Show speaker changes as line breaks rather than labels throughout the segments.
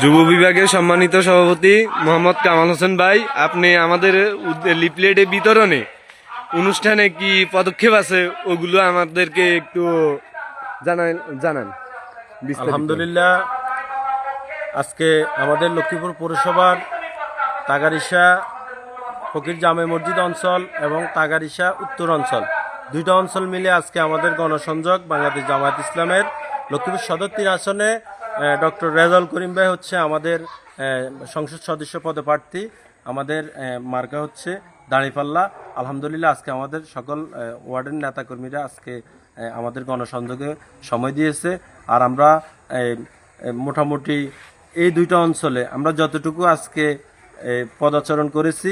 যুব বিভাগের সম্মানিত সভাপতি মোহাম্মদ কামাল হোসেন ভাই আপনি আমাদের লিপলেটে বিতরণে অনুষ্ঠানে কি পদক্ষেপ আছে ওগুলো আমাদেরকে একটু জানান
আলহামদুলিল্লাহ আজকে আমাদের লক্ষ্মীপুর পৌরসভার তাগারিসা ফকির জামে মসজিদ অঞ্চল এবং তাগারিসা উত্তর অঞ্চল। দুইটা অঞ্চল মিলে আজকে আমাদের গণসংযোগ, বাংলাদেশ জামায়াত ইসলামের। লক্ষ্মীপুর সদর তিন আসনে ডক্টর রেজাউল করিম ভাই হচ্ছে আমাদের সংসদ সদস্য পদে প্রার্থী। আমাদের মার্কা হচ্ছে দাঁড়িপাল্লা। আলহামদুলিল্লাহ আজকে আমাদের সকল ওয়ার্ডের নেতাকর্মীরা আজকে আমাদের গণসংযোগে সময় দিয়েছে। আর আমরা মোটামুটি এই দুইটা অঞ্চলে আমরা যতটুকু আজকে পদাচরণ করেছি,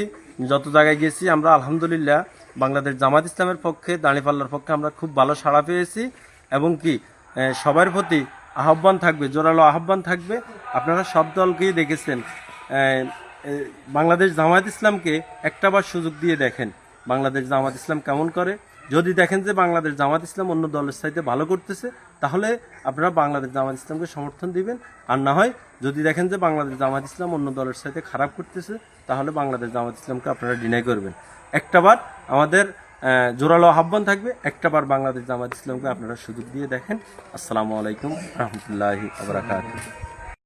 যত জায়গায় গেছি, আমরা আলহামদুলিল্লাহ বাংলাদেশ জামাত ইসলামের পক্ষে দাঁড়িপাল্লার পক্ষে আমরা খুব ভালো সাড়া পেয়েছি। এবং কি সবার প্রতি আহ্বান থাকবে, জোরালো আহ্বান থাকবে। আপনারা সব দলকেই দেখেছেন বাংলাদেশ জামাত ইসলামকে একটাবার সুযোগ দিয়ে দেখেন, বাংলাদেশ জামাত ইসলাম কেমন করে। যদি দেখেন যে বাংলাদেশ জামাত ইসলাম অন্য দলের সাথে ভালো করতেছে, তাহলে আপনারা বাংলাদেশ জামাত ইসলামকে সমর্থন দিবেন। আর না হয় যদি দেখেন যে বাংলাদেশ জামাত ইসলাম অন্য দলের সাথে খারাপ করতেছে, তাহলে বাংলাদেশ জামাত ইসলামকে আপনারা ডিনাই করবেন। একটাবার আমাদের জোরালো আহ্বান থাকবে। একটাবার বাংলাদেশ জামাত ইসলামকে আপনারা সুযোগ দিয়ে দেখেন। আসসালামু আলাইকুম রহমতুল্লাহি আবরাকাত